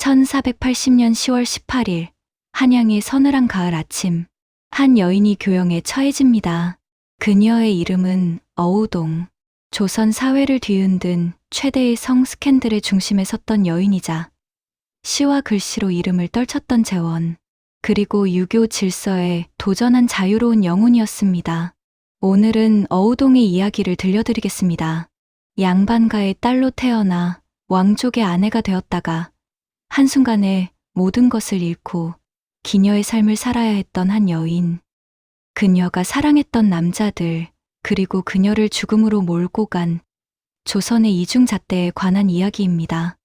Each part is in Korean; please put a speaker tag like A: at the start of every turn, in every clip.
A: 1480년 10월 18일 한양의 서늘한 가을 아침 한 여인이 교영에 처해집니다. 그녀의 이름은 어우동. 조선 사회를 뒤흔든 최대의 성 스캔들의 중심에 섰던 여인이자 시와 글씨로 이름을 떨쳤던 재원. 그리고 유교 질서에 도전한 자유로운 영혼이었습니다. 오늘은 어우동의 이야기를 들려드리겠습니다. 양반가의 딸로 태어나 왕족의 아내가 되었다가 한순간에 모든 것을 잃고 기녀의 삶을 살아야 했던 한 여인. 그녀가 사랑했던 남자들, 그리고 그녀를 죽음으로 몰고 간 조선의 이중잣대에 관한 이야기입니다.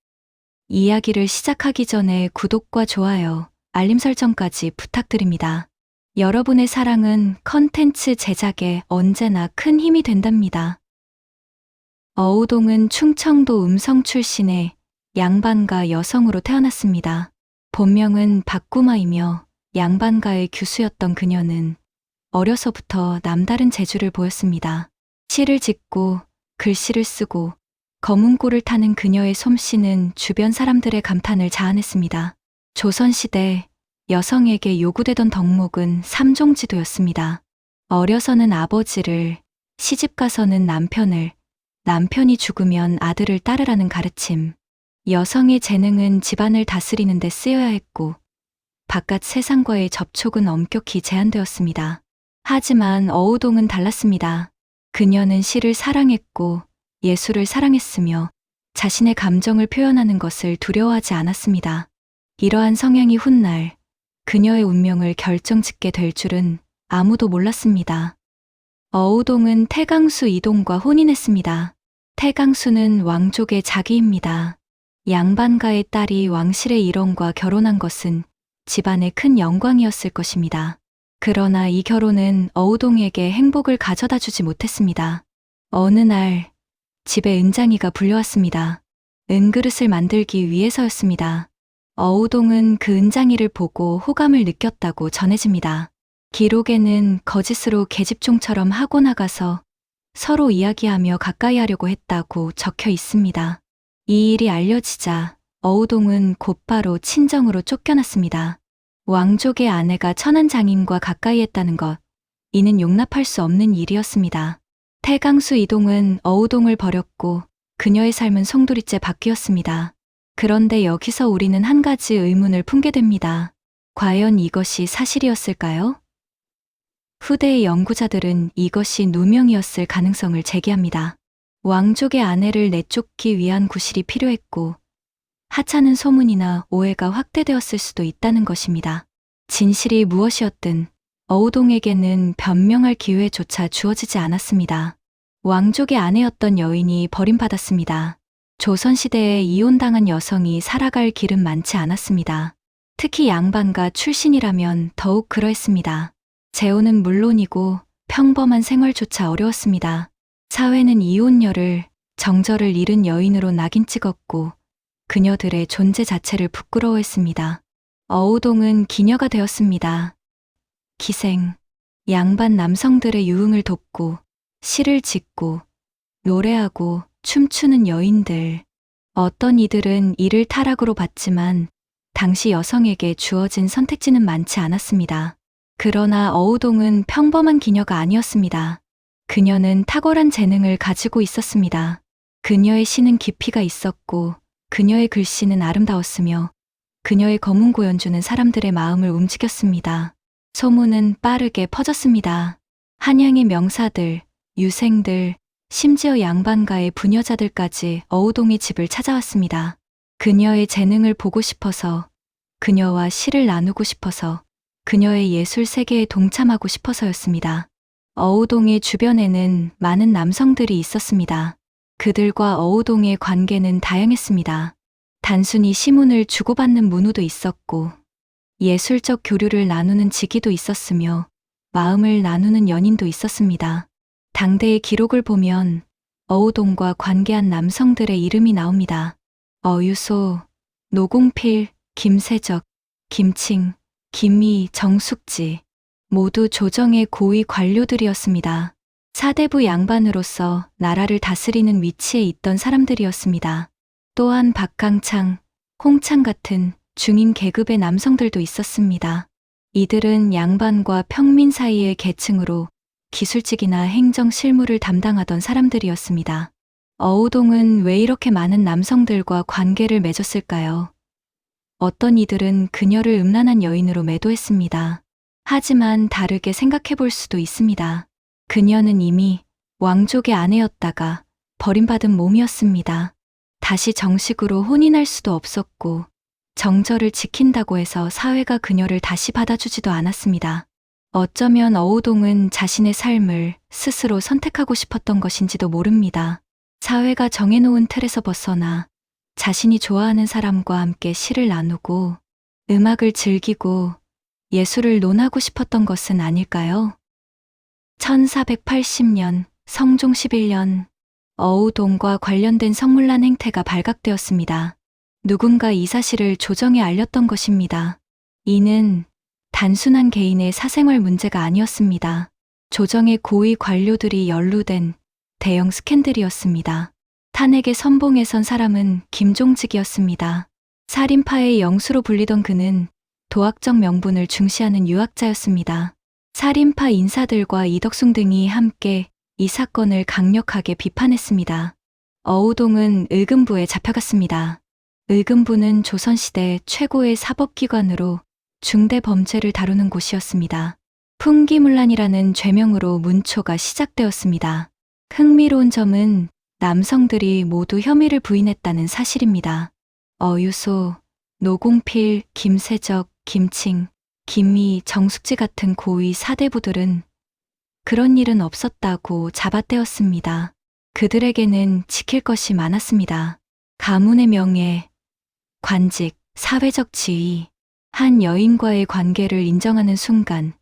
A: 이야기를 시작하기 전에 구독과 좋아요, 알림 설정까지 부탁드립니다. 여러분의 사랑은 컨텐츠 제작에 언제나 큰 힘이 된답니다. 어우동은 충청도 음성 출신의 양반가 여성으로 태어났습니다. 본명은 박구마이며 양반가의 규수였던 그녀는 어려서부터 남다른 재주를 보였습니다. 시를 짓고 글씨를 쓰고 검은고를 타는 그녀의 솜씨는 주변 사람들의 감탄을 자아냈습니다. 조선시대 여성에게 요구되던 덕목은 삼종지도였습니다. 어려서는 아버지를, 시집가서는 남편을, 남편이 죽으면 아들을 따르라는 가르침. 여성의 재능은 집안을 다스리는 데 쓰여야 했고, 바깥 세상과의 접촉은 엄격히 제한되었습니다. 하지만 어우동은 달랐습니다. 그녀는 시를 사랑했고, 예술을 사랑했으며, 자신의 감정을 표현하는 것을 두려워하지 않았습니다. 이러한 성향이 훗날 그녀의 운명을 결정짓게 될 줄은 아무도 몰랐습니다. 어우동은 태강수 이동과 혼인했습니다. 태강수는 왕족의 자기입니다. 양반가의 딸이 왕실의 일원과 결혼한 것은 집안의 큰 영광이었을 것입니다. 그러나 이 결혼은 어우동에게 행복을 가져다 주지 못했습니다. 어느 날 집에 은장이가 불려왔습니다. 은그릇을 만들기 위해서였습니다. 어우동은 그 은장이를 보고 호감을 느꼈다고 전해집니다. 기록에는 거짓으로 계집종처럼 하고 나가서 서로 이야기하며 가까이 하려고 했다고 적혀 있습니다. 이 일이 알려지자 어우동은 곧바로 친정으로 쫓겨났습니다. 왕족의 아내가 천한 장인과 가까이 했다는 것, 이는 용납할 수 없는 일이었습니다. 태강수 이동은 어우동을 버렸고 그녀의 삶은 송두리째 바뀌었습니다. 그런데 여기서 우리는 한 가지 의문을 품게 됩니다. 과연 이것이 사실이었을까요? 후대의 연구자들은 이것이 누명이었을 가능성을 제기합니다. 왕족의 아내를 내쫓기 위한 구실이 필요했고, 하찮은 소문이나 오해가 확대되었을 수도 있다는 것입니다. 진실이 무엇이었든 어우동에게는 변명할 기회조차 주어지지 않았습니다. 왕족의 아내였던 여인이 버림받았습니다. 조선시대에 이혼당한 여성이 살아갈 길은 많지 않았습니다. 특히 양반가 출신이라면 더욱 그러했습니다. 재혼은 물론이고 평범한 생활조차 어려웠습니다. 사회는 이혼녀를 정절을 잃은 여인으로 낙인 찍었고 그녀들의 존재 자체를 부끄러워했습니다. 어우동은 기녀가 되었습니다. 기생, 양반 남성들의 유흥을 돕고 시를 짓고 노래하고 춤추는 여인들. 어떤 이들은 이를 타락으로 봤지만 당시 여성에게 주어진 선택지는 많지 않았습니다. 그러나 어우동은 평범한 기녀가 아니었습니다. 그녀는 탁월한 재능을 가지고 있었습니다. 그녀의 시는 깊이가 있었고 그녀의 글씨는 아름다웠으며 그녀의 검은 고 연주는 사람들의 마음을 움직였습니다. 소문은 빠르게 퍼졌습니다. 한양의 명사들, 유생들, 심지어 양반가의 부녀자들까지 어우동의 집을 찾아왔습니다. 그녀의 재능을 보고 싶어서, 그녀와 시를 나누고 싶어서, 그녀의 예술 세계에 동참하고 싶어서였습니다. 어우동의 주변에는 많은 남성들이 있었습니다. 그들과 어우동의 관계는 다양했습니다. 단순히 시문을 주고받는 문우도 있었고, 예술적 교류를 나누는 직위도 있었으며, 마음을 나누는 연인도 있었습니다. 당대의 기록을 보면 어우동과 관계한 남성들의 이름이 나옵니다. 어유소, 노공필, 김세적, 김칭, 김미, 정숙지 모두 조정의 고위 관료들이었습니다. 사대부 양반으로서 나라를 다스리는 위치에 있던 사람들이었습니다. 또한 박강창, 홍찬 같은 중인 계급의 남성들도 있었습니다. 이들은 양반과 평민 사이의 계층으로 기술직이나 행정 실무를 담당하던 사람들이었습니다. 어우동은 왜 이렇게 많은 남성들과 관계를 맺었을까요? 어떤 이들은 그녀를 음란한 여인으로 매도했습니다. 하지만 다르게 생각해 볼 수도 있습니다. 그녀는 이미 왕족의 아내였다가 버림받은 몸이었습니다. 다시 정식으로 혼인할 수도 없었고, 정절을 지킨다고 해서 사회가 그녀를 다시 받아주지도 않았습니다. 어쩌면 어우동은 자신의 삶을 스스로 선택하고 싶었던 것인지도 모릅니다. 사회가 정해놓은 틀에서 벗어나 자신이 좋아하는 사람과 함께 시를 나누고 음악을 즐기고 예술을 논하고 싶었던 것은 아닐까요? 1480년 성종 11년 어우동과 관련된 성물란 행태가 발각되었습니다. 누군가 이 사실을 조정에 알렸던 것입니다. 이는 단순한 개인의 사생활 문제가 아니었습니다. 조정의 고위 관료들이 연루된 대형 스캔들이었습니다. 탄핵의 선봉에 선 사람은 김종직이었습니다. 살인파의 영수로 불리던 그는 도학적 명분을 중시하는 유학자였습니다. 살인파 인사들과 이덕숭 등이 함께 이 사건을 강력하게 비판했습니다. 어우동은 의금부에 잡혀갔습니다. 의금부는 조선시대 최고의 사법기관으로 중대 범죄를 다루는 곳이었습니다. 풍기문란이라는 죄명으로 문초가 시작되었습니다. 흥미로운 점은 남성들이 모두 혐의를 부인했다는 사실입니다. 어유소, 노공필, 김세적, 김칭, 김미, 정숙지 같은 고위 사대부들은 그런 일은 없었다고 잡아떼었습니다. 그들에게는 지킬 것이 많았습니다. 가문의 명예, 관직, 사회적 지위, 한 여인과의 관계를 인정하는 순간,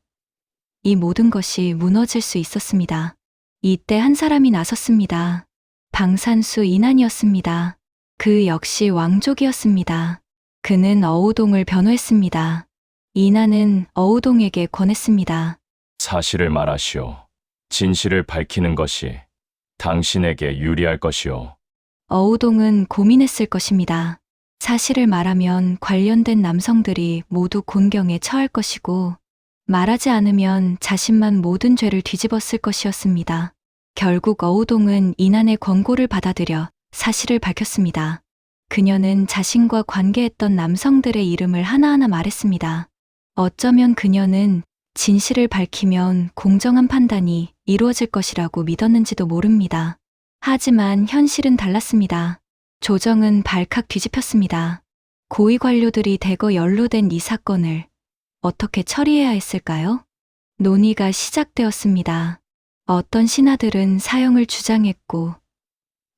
A: 이 모든 것이 무너질 수 있었습니다. 이때 한 사람이 나섰습니다. 방산수 인안이었습니다. 그 역시 왕족이었습니다. 그는 어우동을 변호했습니다. 인안은 어우동에게 권했습니다.
B: 사실을 말하시오. 진실을 밝히는 것이 당신에게 유리할 것이오.
A: 어우동은 고민했을 것입니다. 사실을 말하면 관련된 남성들이 모두 곤경에 처할 것이고, 말하지 않으면 자신만 모든 죄를 뒤집었을 것이었습니다. 결국 어우동은 이난의 권고를 받아들여 사실을 밝혔습니다. 그녀는 자신과 관계했던 남성들의 이름을 하나하나 말했습니다. 어쩌면 그녀는 진실을 밝히면 공정한 판단이 이루어질 것이라고 믿었는지도 모릅니다. 하지만 현실은 달랐습니다. 조정은 발칵 뒤집혔습니다. 고위 관료들이 대거 연루된 이 사건을 어떻게 처리해야 했을까요? 논의가 시작되었습니다. 어떤 신하들은 사형을 주장했고,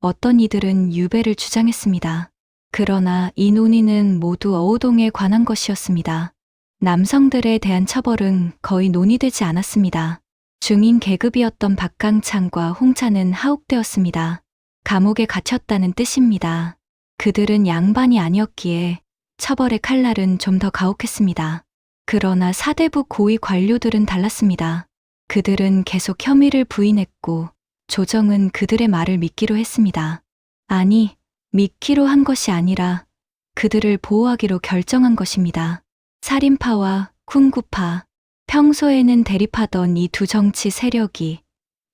A: 어떤 이들은 유배를 주장했습니다. 그러나 이 논의는 모두 어우동에 관한 것이었습니다. 남성들에 대한 처벌은 거의 논의되지 않았습니다. 중인 계급이었던 박강창과 홍차는 하옥되었습니다. 감옥에 갇혔다는 뜻입니다. 그들은 양반이 아니었기에 처벌의 칼날은 좀 더 가혹했습니다. 그러나 사대부 고위 관료들은 달랐습니다. 그들은 계속 혐의를 부인했고 조정은 그들의 말을 믿기로 했습니다. 아니, 믿기로 한 것이 아니라 그들을 보호하기로 결정한 것입니다. 살인파와 쿵구파, 평소에는 대립하던 이 두 정치 세력이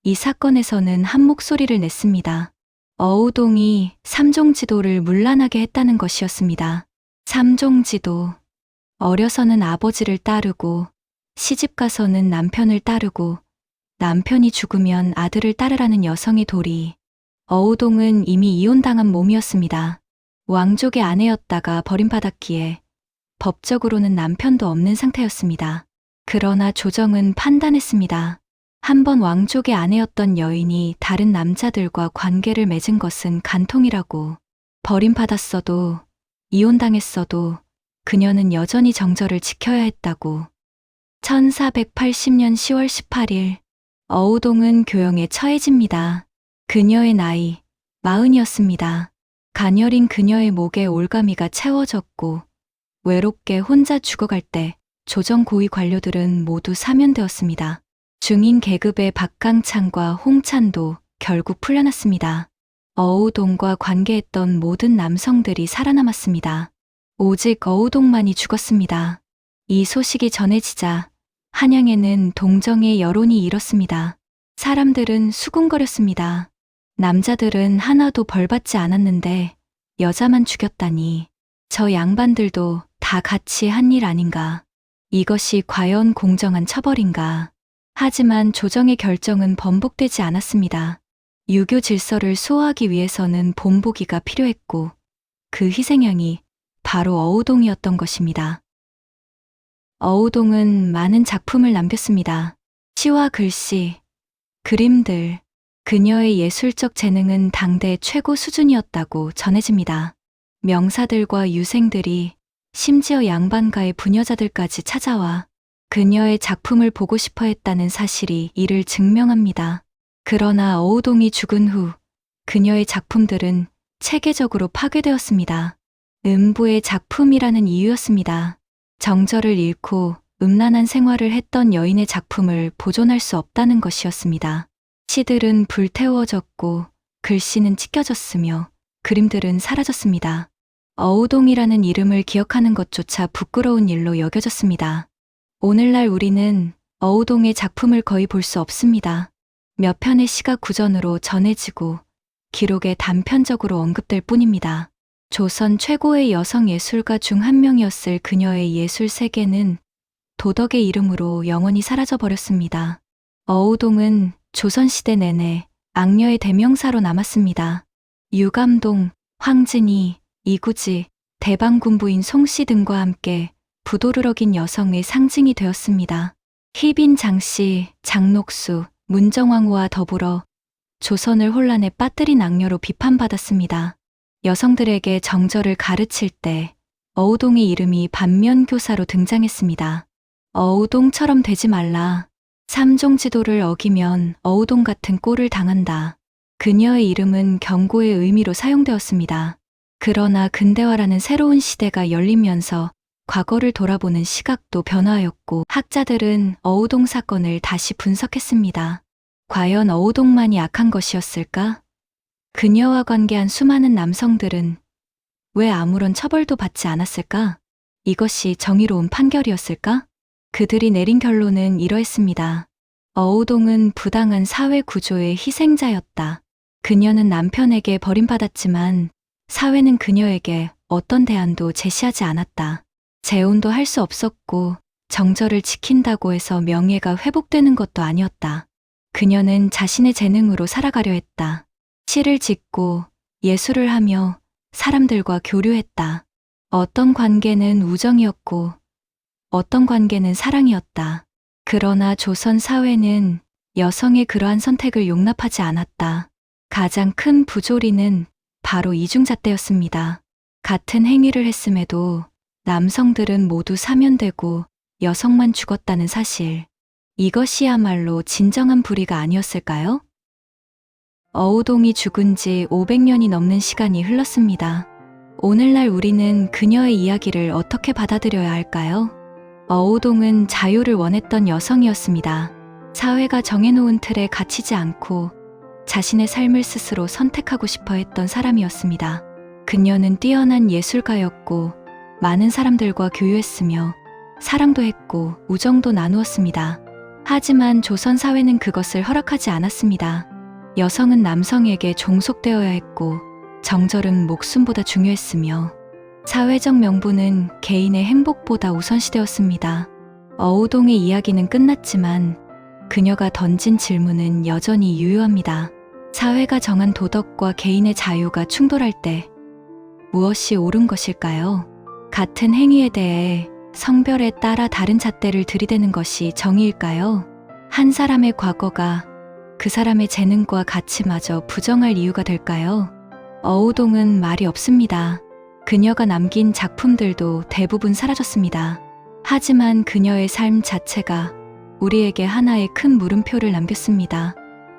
A: 이 사건에서는 한 목소리를 냈습니다. 어우동이 삼종 지도를 문란하게 했다는 것이었습니다. 삼종 지도. 어려서는 아버지를 따르고 시집 가서는 남편을 따르고 남편이 죽으면 아들을 따르라는 여성의 도리. 어우동은 이미 이혼당한 몸이었습니다. 왕족의 아내였다가 버림받았기에 법적으로는 남편도 없는 상태였습니다. 그러나 조정은 판단했습니다. 한번 왕족의 아내였던 여인이 다른 남자들과 관계를 맺은 것은 간통이라고 버림받았어도 이혼당했어도 그녀는 여전히 정절을 지켜야 했다고 1480년 10월 18일 어우동은 교영에 처해집니다. 그녀의 나이 마흔이었습니다. 가녀린 그녀의 목에 올가미가 채워졌고 외롭게 혼자 죽어갈 때 조정 고위 관료들은 모두 사면되었습니다. 중인 계급의 박강창과 홍찬도 결국 풀려났습니다. 어우동과 관계했던 모든 남성들이 살아남았습니다. 오직 어우동만이 죽었습니다. 이 소식이 전해지자 한양에는 동정의 여론이 일었습니다. 사람들은 수군거렸습니다. 남자들은 하나도 벌받지 않았는데 여자만 죽였다니 저 양반들도 다 같이 한 일 아닌가. 이것이 과연 공정한 처벌인가. 하지만 조정의 결정은 번복되지 않았습니다. 유교 질서를 수호하기 위해서는 본보기가 필요했고 그 희생양이 바로 어우동이었던 것입니다. 어우동은 많은 작품을 남겼습니다. 시와 글씨, 그림들, 그녀의 예술적 재능은 당대 최고 수준이었다고 전해집니다. 명사들과 유생들이 심지어 양반가의 부녀자들까지 찾아와 그녀의 작품을 보고 싶어 했다는 사실이 이를 증명합니다. 그러나 어우동이 죽은 후 그녀의 작품들은 체계적으로 파괴되었습니다. 음부의 작품이라는 이유였습니다. 정절을 잃고 음란한 생활을 했던 여인의 작품을 보존할 수 없다는 것이었습니다. 시들은 불태워졌고 글씨는 찢겨졌으며 그림들은 사라졌습니다. 어우동이라는 이름을 기억하는 것조차 부끄러운 일로 여겨졌습니다. 오늘날 우리는 어우동의 작품을 거의 볼 수 없습니다. 몇 편의 시가 구전으로 전해지고 기록에 단편적으로 언급될 뿐입니다. 조선 최고의 여성 예술가 중 한 명이었을 그녀의 예술 세계는 도덕의 이름으로 영원히 사라져 버렸습니다. 어우동은 조선시대 내내 악녀의 대명사로 남았습니다. 유감동, 황진이, 이구지, 대방군부인 송씨 등과 함께 부도를 어긴 여성의 상징이 되었습니다. 희빈 장씨, 장록수, 문정왕후와 더불어 조선을 혼란에 빠뜨린 악녀로 비판받았습니다. 여성들에게 정절을 가르칠 때 어우동의 이름이 반면교사로 등장했습니다. 어우동처럼 되지 말라. 삼종 지도를 어기면 어우동 같은 꼴을 당한다. 그녀의 이름은 경고의 의미로 사용되었습니다. 그러나 근대화라는 새로운 시대가 열리면서 과거를 돌아보는 시각도 변화하였고 학자들은 어우동 사건을 다시 분석했습니다. 과연 어우동만이 악한 것이었을까? 그녀와 관계한 수많은 남성들은 왜 아무런 처벌도 받지 않았을까? 이것이 정의로운 판결이었을까? 그들이 내린 결론은 이러했습니다. 어우동은 부당한 사회 구조의 희생자였다. 그녀는 남편에게 버림받았지만 사회는 그녀에게 어떤 대안도 제시하지 않았다. 재혼도 할 수 없었고 정절을 지킨다고 해서 명예가 회복되는 것도 아니었다. 그녀는 자신의 재능으로 살아가려 했다. 시를 짓고 예술을 하며 사람들과 교류했다. 어떤 관계는 우정이었고 어떤 관계는 사랑이었다. 그러나 조선 사회는 여성의 그러한 선택을 용납하지 않았다. 가장 큰 부조리는 바로 이중잣대였습니다. 같은 행위를 했음에도 남성들은 모두 사면되고 여성만 죽었다는 사실. 이것이야말로 진정한 불의가 아니었을까요? 어우동이 죽은 지 500년이 넘는 시간이 흘렀습니다. 오늘날 우리는 그녀의 이야기를 어떻게 받아들여야 할까요? 어우동은 자유를 원했던 여성이었습니다. 사회가 정해놓은 틀에 갇히지 않고 자신의 삶을 스스로 선택하고 싶어 했던 사람이었습니다. 그녀는 뛰어난 예술가였고 많은 사람들과 교류했으며 사랑도 했고 우정도 나누었습니다. 하지만 조선 사회는 그것을 허락하지 않았습니다. 여성은 남성에게 종속되어야 했고 정절은 목숨보다 중요했으며 사회적 명분은 개인의 행복보다 우선시되었습니다. 어우동의 이야기는 끝났지만 그녀가 던진 질문은 여전히 유효합니다. 사회가 정한 도덕과 개인의 자유가 충돌할 때 무엇이 옳은 것일까요? 같은 행위에 대해 성별에 따라 다른 잣대를 들이대는 것이 정의일까요? 한 사람의 과거가 그 사람의 재능과 가치마저 부정할 이유가 될까요? 어우동은 말이 없습니다. 그녀가 남긴 작품들도 대부분 사라졌습니다. 하지만 그녀의 삶 자체가 우리에게 하나의 큰 물음표를 남겼습니다.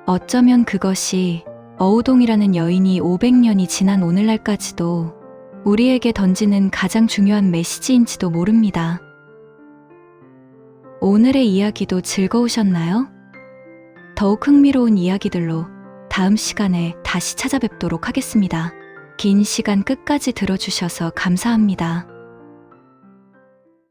A: 어쩌면 그것이 어우동이라는 여인이 500년이 지난 오늘날까지도 우리에게 던지는 가장 중요한 메시지인지도 모릅니다. 오늘의 이야기도 즐거우셨나요? 더욱 흥미로운 이야기들로 다음 시간에 다시 찾아뵙도록 하겠습니다. 긴 시간 끝까지 들어주셔서 감사합니다.